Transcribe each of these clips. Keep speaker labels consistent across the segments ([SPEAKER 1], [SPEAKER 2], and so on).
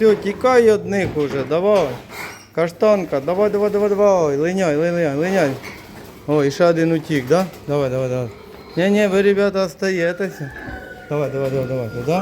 [SPEAKER 1] Все, тікай від них уже, давай. Каштанка, давай, давай, давай, давай. Линяй, линяй, линяй. О, і ще один утік, да? Давай, давай, давай. Не-не, ви, ребята, остаєтеся. Давай, давай, давай, давай. Туди.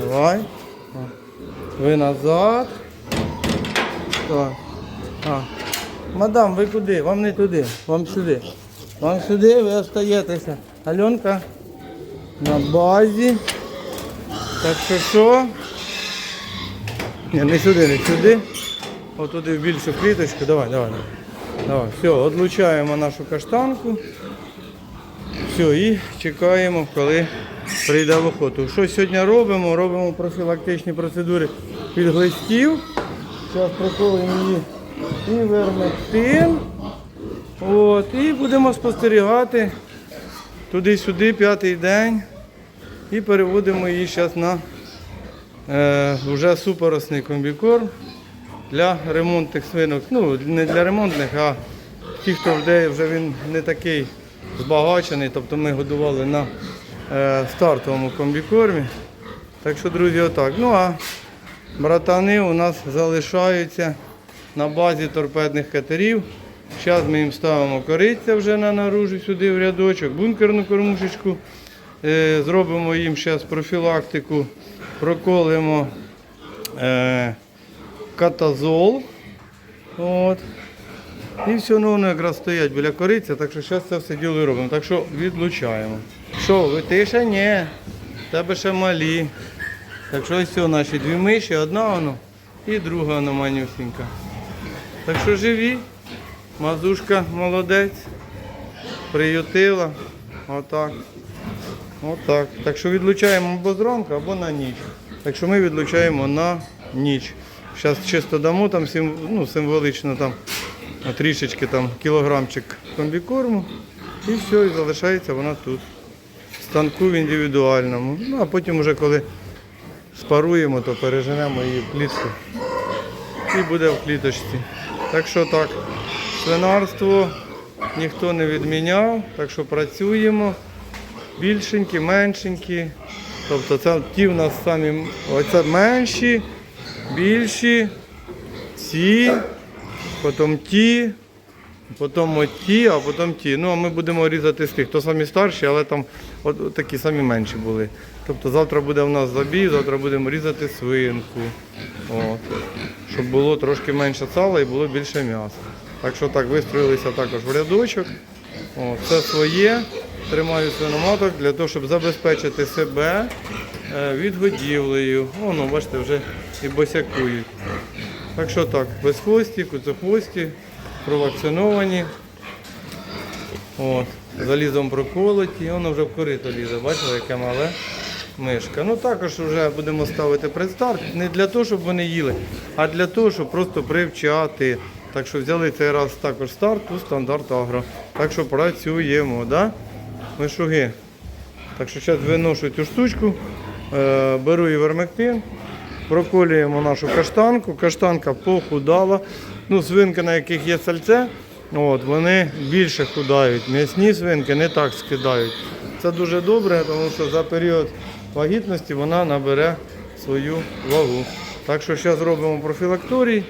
[SPEAKER 1] Давай. О. Ви назад. Так. А. Мадам, ви куди? Вам не туди, вам сюди. Вам сюди, ви остаєтеся. Альонка на базі. Так що що? Ні, не сюди, не сюди. Отуди в більшу кліточку. Давай, давай. Давай. Все, відлучаємо нашу каштанку. Все, і чекаємо, коли прийде в охоту. Що сьогодні робимо? Робимо профілактичні процедури від глистів. Зараз проколимо її і вермектин. От, і будемо спостерігати туди-сюди п'ятий день. І переводимо її зараз на вже супоросний комбікорм для ремонтних свинок. Ну, не для ремонтних, а ті, хто вже, вже він не такий збагачений. Тобто ми годували на е, стартовому комбікормі. Так що, друзі, отак. Ну а братани у нас залишаються на базі торпедних катерів. Зараз ми їм ставимо кориця вже на наружу сюди в рядочок, бункерну кормушечку. Е, Зробимо їм зараз профілактику, проколимо е, катазол. От. І все, ну якраз стоять біля кориці, так що зараз це все діло робимо. Так що відлучаємо. Що, ви ти ще ні? Тебе ще малі. Так що ось наші дві миші, одна воно і друга воно манюсінька. Так що живі, мазушка молодець, приютила. Отак. Отак. Так що відлучаємо або зранку, або на ніч. Так що ми відлучаємо на ніч. Зараз чисто дамо там сим- ну, символично там трішечки там кілограмчик комбікорму. І все, і залишається вона тут. В станку в індивідуальному. Ну а потім вже коли спаруємо, то переженемо її в клітку. І буде в кліточці. Так що так, свинарство ніхто не відміняв, так що працюємо. Більшенькі, меншенькі. Тобто це ті в нас самі оце менші, більші, ці, потім ті, потім от ті, а потім ті. Ну, а ми будемо різати з тих, хто самі старші, але там от, от такі самі менші були. Тобто завтра буде в нас забій, завтра будемо різати свинку. От. Щоб було трошки менше сала і було більше м'яса. Так що так, вистроїлися також в рядочок. О, це своє. Тримаю свиноматок для того, щоб забезпечити себе е, відгодівлею. Воно, бачите, вже і босякують. Так що так, безхвості, куцохвості, провакциновані. От, залізом проколоті, воно вже в корито лізе, бачите, яке мале мишка. Ну також вже будемо ставити предстарт, не для того, щоб вони їли, а для того, щоб просто привчати. Так що взяли цей раз також старт у стандарт агро. Так що працюємо, да? Мишуги. Так що зараз виношу цю штучку, е, беру івермектин, проколюємо нашу каштанку. Каштанка похудала. Ну, свинки, на яких є сальце, от, вони більше худають. М'ясні свинки не так скидають. Це дуже добре, тому що за період вагітності вона набере свою вагу. Так що зараз робимо профілакторій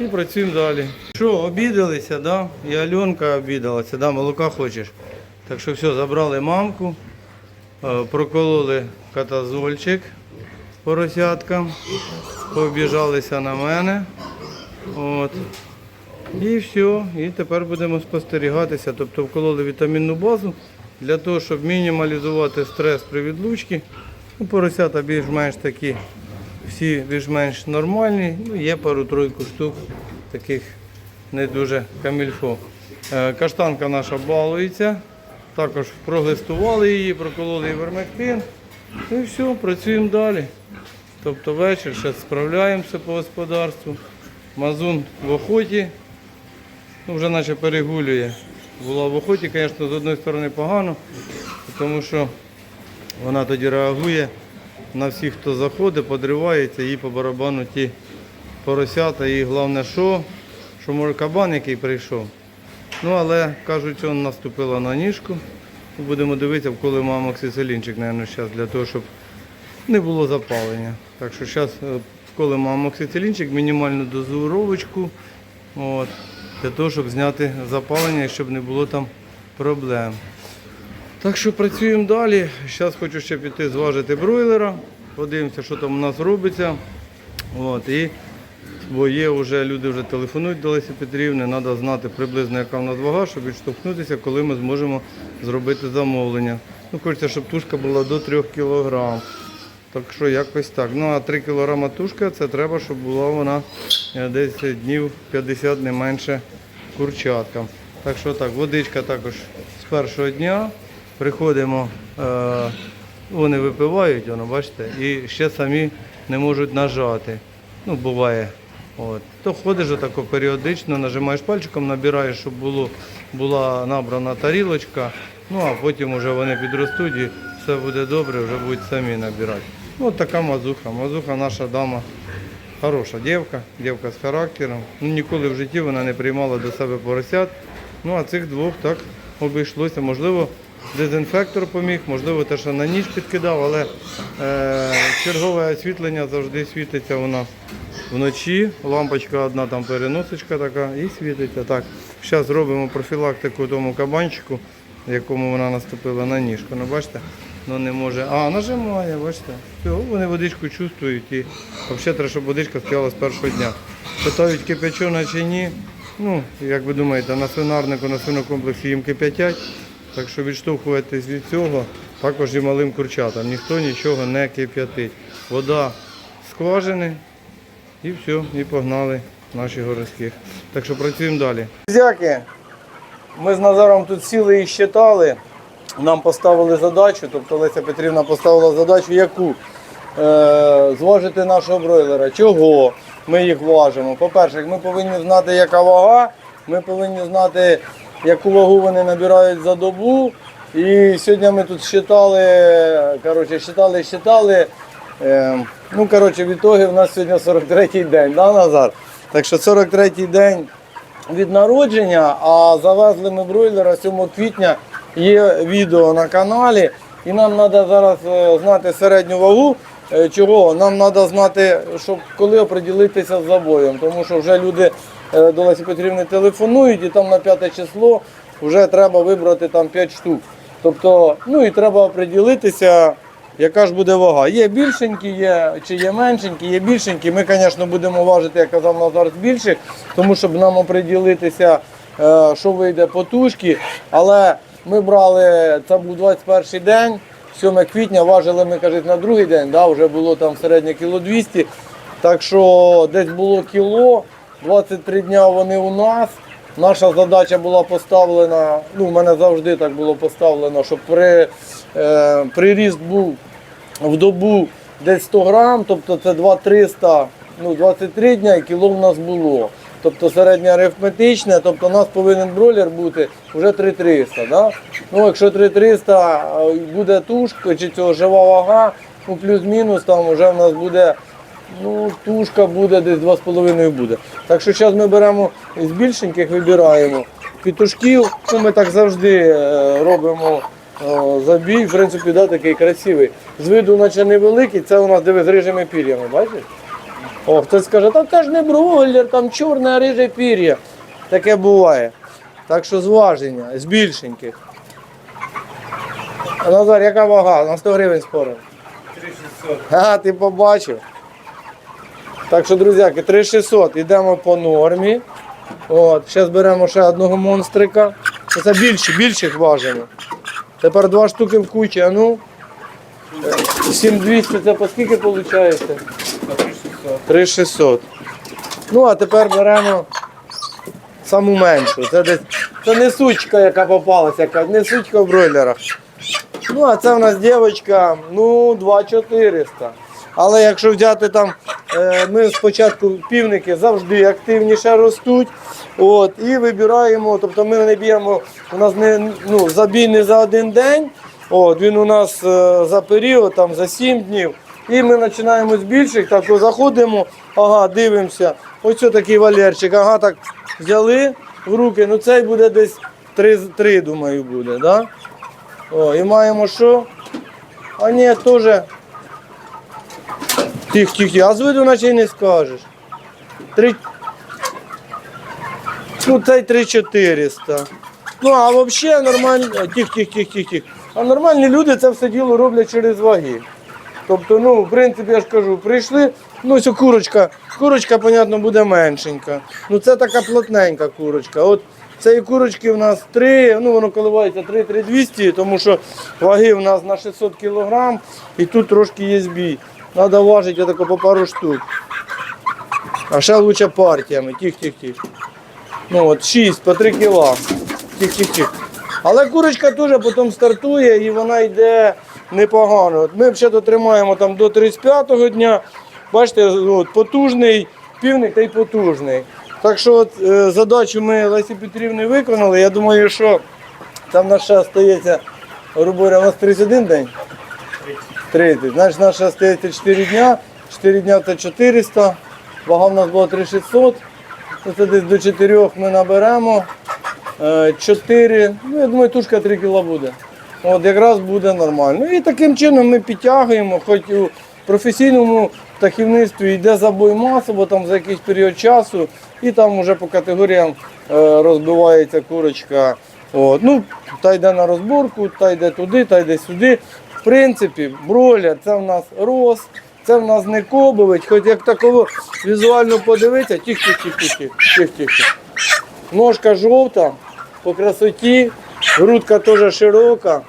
[SPEAKER 1] і працюємо далі. Що, обідалися, да? І Альонка обідалася, да? молока хочеш. Так що все, забрали мамку, е, прокололи катазольчик поросяткам, пообіжалися на мене. От. І все, і тепер будемо спостерігатися, тобто вкололи вітамінну базу для того, щоб мінімалізувати стрес при відлучці. Ну, поросята більш-менш такі, всі більш-менш нормальні, ну, є пару-тройку штук таких не дуже камільфо. Е, Каштанка наша балується, також проглистували її, прокололи івермектин. Ну і все, працюємо далі. Тобто вечір, зараз справляємося по господарству. Мазун в охоті, ну, вже наче перегулює. Була в охоті, звісно, з однієї сторони погано, тому що вона тоді реагує на всіх, хто заходить, подривається, їй по барабану ті поросята. І головне, що, що може кабан, який прийшов. Ну, але кажуть, що наступила на ніжку. Будемо дивитися, вколи мама оксицилінчик, мабуть, зараз для того, щоб не було запалення. Так що зараз вколимо амоксицилінчик, мінімальну дозуровочку. От, для того, щоб зняти запалення і щоб не було там проблем. Так що працюємо далі. Зараз хочу ще піти зважити бройлера. Подивимося, що там у нас робиться. От, і, бо є вже люди вже телефонують до Лесі Петрівни, треба знати приблизно, яка в нас вага, щоб відштовхнутися, коли ми зможемо зробити замовлення. Ну, хочеться, щоб тушка була до 3 кг. Так що якось так. Ну а 3 кг тушка це треба, щоб була вона е, десь днів 50 не менше курчаткам. Так що так, водичка також з першого дня. Приходимо, е, вони випивають, воно, бачите, і ще самі не можуть нажати. Ну, буває. От. То ходиш отако періодично, нажимаєш пальчиком, набираєш, щоб було, була набрана тарілочка, ну а потім вже вони підростуть і все буде добре, вже будуть самі набирати. Ну, от така мазуха. Мазуха наша дама хороша дівка, дівка з характером. Ну, ніколи в житті вона не приймала до себе поросят. Ну а цих двох так обійшлося. Можливо, дезінфектор поміг, можливо, те, що на ніч підкидав, але е, чергове освітлення завжди світиться у нас вночі. Лампочка одна там переносочка така і світиться. Так, зараз робимо профілактику тому кабанчику, якому вона наступила на ніжку. Ну бачите, ну не може. А, нажимає, бачите. Все, вони водичку чувствують і взагалі треба, щоб водичка стояла з першого дня. Питають, кипячона чи ні. Ну, як ви думаєте, на свинарнику, на свинокомплексі їм кип'ятять. Так що відштовхуватись від цього також і малим курчатам. Ніхто нічого не кип'ятить. Вода скважини і все, і погнали наші городських. Так що працюємо далі. Друзяки, ми з Назаром тут сіли і щитали. Нам поставили задачу, тобто Леся Петрівна поставила задачу, яку е, зважити нашого бройлера. Чого ми їх важимо? По-перше, ми повинні знати, яка вага, ми повинні знати, яку вагу вони набирають за добу. І сьогодні ми тут считали, коротше, считали, считали. Е, ну, коротше, в ітогі в нас сьогодні 43-й день, да, Назар? Так що 43-й день від народження, а завезли ми бройлера 7 квітня. Є відео на каналі, і нам треба зараз е, знати середню вагу. Е, Чого? Нам треба знати, щоб коли оприділитися з забоєм, тому що вже люди е, до Лесі Петрівни телефонують, і там на 5 число вже треба вибрати там 5 штук. Тобто, ну і треба оприділитися, яка ж буде вага. Є більшенькі, є чи є меншенькі, є більшенькі. Ми, звісно, будемо важити, як казав Назар, більших, тому щоб нам оприділитися, е, що вийде по тушки. Але ми брали, це був 21 день, 7 квітня, важили ми, кажуть, на другий день, да, вже було там середнє кіло 200. Так що десь було кіло, 23 дня вони у нас. Наша задача була поставлена, ну, в мене завжди так було поставлено, щоб при, е, приріст був в добу десь 100 грам, тобто це 2-300, ну 23 дня і кіло в нас було. Тобто середнє арифметичне, тобто у нас повинен бройлер бути вже 3300. Да? Ну, якщо 3300 е, буде тушка чи цього жива вага, ну плюс-мінус там вже в нас буде Ну, тушка буде десь 2,5 буде. Так що зараз ми беремо з більшеньких, вибираємо петушків. Ну, ми так завжди е, робимо забій. В принципі, да, такий красивий. З виду наче невеликий, це у нас диви, з рижими пір'ями, бачиш? О, хтось скаже, там теж не бройлер, там чорне, риже пір'я. Таке буває. Так що зваження, з більшеньких. Назар, яка вага? На 100 гривень спорив. 3600. А, ти побачив. Так що, друзяки, 3600 йдемо по нормі. От, зараз беремо ще одного монстрика. Це більше, більших важимо. Тепер два штуки в кучі, а ну. Е, 7200 це по скільки виходить? 3600. Ну, а тепер беремо саму меншу. Це десь це не сучка, яка попалася, яка не сучка в бройлерах. Ну, а це в нас дівчинка, ну, 2400. Але якщо взяти там, ми спочатку півники завжди активніше ростуть. От, і вибираємо, тобто ми не б'ємо, у нас не ну, забій не за один день, от, він у нас е, за період, там, за 7 днів. І ми починаємо з більших, так заходимо, ага, дивимося. Ось такий валерчик, ага, так взяли в руки, ну цей буде десь 3, 3 думаю, буде. Да? О, і маємо що? А ні, теж Тих, тих. А з виду наче й не скажеш. Три... Ну, цей 3400. Ну, а взагалі нормальні. Тих, тих, тих, тих, тих. А нормальні люди це все діло роблять через ваги. Тобто, ну, в принципі, я ж кажу, прийшли, ну, ось курочка, курочка, понятно, буде меншенька. Ну, це така плотненька курочка. От цієї курочки в нас 3, ну воно коливається 3-3200, тому що ваги в нас на 600 кг і тут трошки є збій. Треба важити отако по пару штук. А ще лучше партіями. Тих-тих-тих. Ну от 6 по 3 кіла. Тих-тих-тих. Але курочка теж потім стартує і вона йде непогано. От ми ще дотримаємо там до 35-го дня. Бачите, от, потужний півник та й потужний. Так що от, е, задачу ми Лесі Петрівни виконали. Я думаю, що там на ще стається, грубо говоря, у нас 31 день. 30. Значить, у нас стається 4 дня. 4 дня це 400. Вага в нас була 3600. Ну, Це десь до 4 ми наберемо. 4, ну я думаю, тушка 3 кіла буде. От якраз буде нормально. І таким чином ми підтягуємо, хоч у професійному птахівництві йде забой масово там за якийсь період часу, і там вже по категоріям е, розбивається курочка. От. Ну, та йде на розборку, та йде туди, та йде сюди. В принципі, броля це в нас рост, це в нас не кобович, хоч як такого візуально подивитися, тих-тих-тих-тих, Ножка жовта, по красоті, грудка теж широка,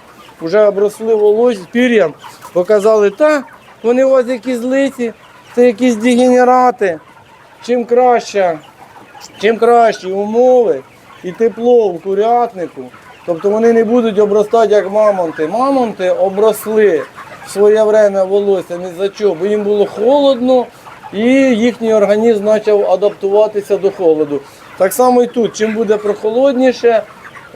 [SPEAKER 1] вже обросли волосся пір'ям, показали, та вони у вас якісь злиці, це якісь дегенерати. Чим краще, чим кращі умови і тепло в курятнику, тобто вони не будуть обростати як мамонти. Мамонти обросли в своє время волосся не за чого, бо їм було холодно і їхній організм почав адаптуватися до холоду. Так само і тут, чим буде прохолодніше,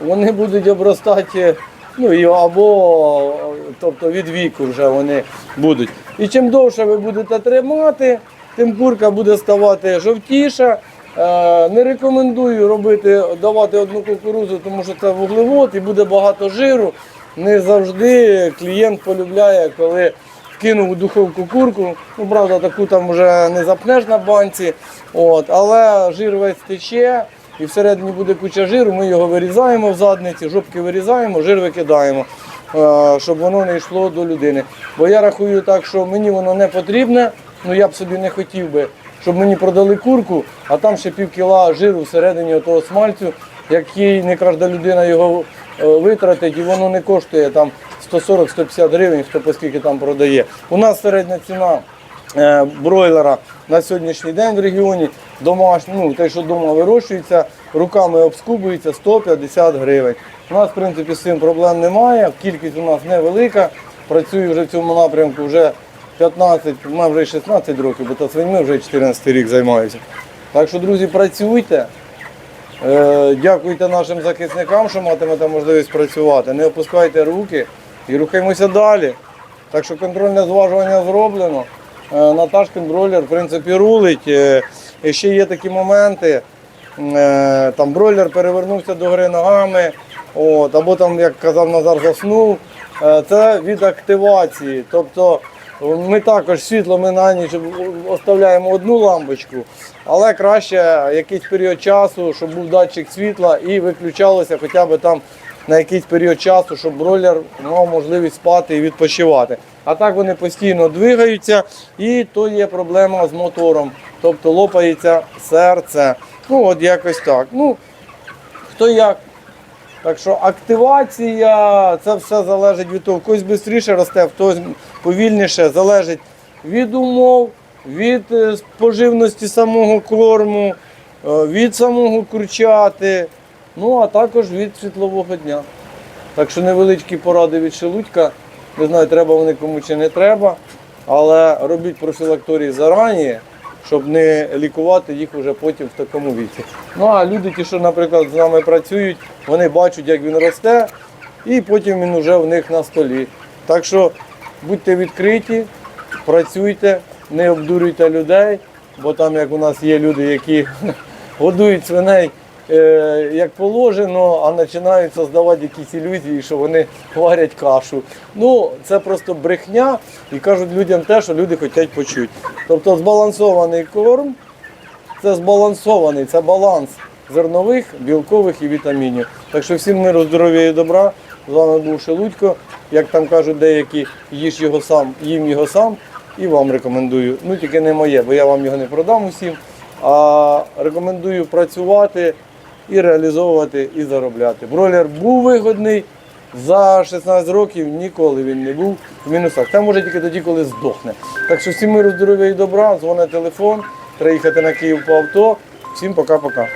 [SPEAKER 1] вони будуть обростати ну, і або тобто від віку вже вони будуть. І чим довше ви будете тримати, тим курка буде ставати жовтіша. Е, Не рекомендую робити, давати одну кукурузу, тому що це вуглевод і буде багато жиру. Не завжди клієнт полюбляє, коли кинув у духовку курку. Ну, правда, таку там вже не запнеш на банці. От, але жир весь тече і всередині буде куча жиру. Ми його вирізаємо в задниці, жопки вирізаємо, жир викидаємо, е, щоб воно не йшло до людини. Бо я рахую так, що мені воно не потрібне, ну я б собі не хотів би, щоб мені продали курку, а там ще пів кіла жиру всередині того смальцю, який не кожна людина його е, витратить, і воно не коштує там 140-150 гривень, хто по скільки там продає. У нас середня ціна е, бройлера на сьогоднішній день в регіоні домашній, ну те, що вдома вирощується, руками обскубується 150 гривень. У нас, в принципі, з цим проблем немає. Кількість у нас невелика. Працюю вже в цьому напрямку вже 15, у вже 16 років, бо та свиньми вже 14 рік займаюся. Так що, друзі, працюйте. Е, Дякуйте нашим захисникам, що матимете можливість працювати. Не опускайте руки і рухаємося далі. Так що контрольне зважування зроблено. Е, Наташкин бройлер, в принципі, рулить. Е, І ще є такі моменти. Там бройлер перевернувся до гри ногами, от, або там, як казав Назар, заснув. Це від активації. Тобто ми також світло ми на ніч оставляємо одну лампочку, але краще якийсь період часу, щоб був датчик світла і виключалося хоча б там на якийсь період часу, щоб бройлер мав можливість спати і відпочивати. А так вони постійно двигаються, і то є проблема з мотором, тобто лопається серце. Ну от якось так. Ну, хто як. Так що активація, це все залежить від того, когось швидше росте, когось повільніше, залежить від умов, від е, поживності самого корму, е, від самого курчати, ну а також від світлового дня. Так що невеличкі поради від шелудька. Не знаю, треба вони кому чи не треба, але робіть профілакторії зарані, щоб не лікувати їх вже потім в такому віці. Ну а люди, ті, що, наприклад, з нами працюють, вони бачать, як він росте, і потім він вже в них на столі. Так що будьте відкриті, працюйте, не обдурюйте людей, бо там, як у нас є люди, які годують свиней як положено, а починають создавати якісь ілюзії, що вони варять кашу. Ну, це просто брехня і кажуть людям те, що люди хочуть почути. Тобто збалансований корм це збалансований, це баланс зернових, білкових і вітамінів. Так що всім миру, здоров'я і добра. З вами був Шелудько. Як там кажуть деякі, їж його сам, їм його сам і вам рекомендую. Ну тільки не моє, бо я вам його не продам усім. А рекомендую працювати і реалізовувати і заробляти. Бройлер був вигодний. За 16 років ніколи він не був в мінусах. Та може тільки тоді, коли здохне. Так що всім миру, здоров'я і добра, дзвонить телефон, треба їхати на Київ по авто. Всім пока-пока.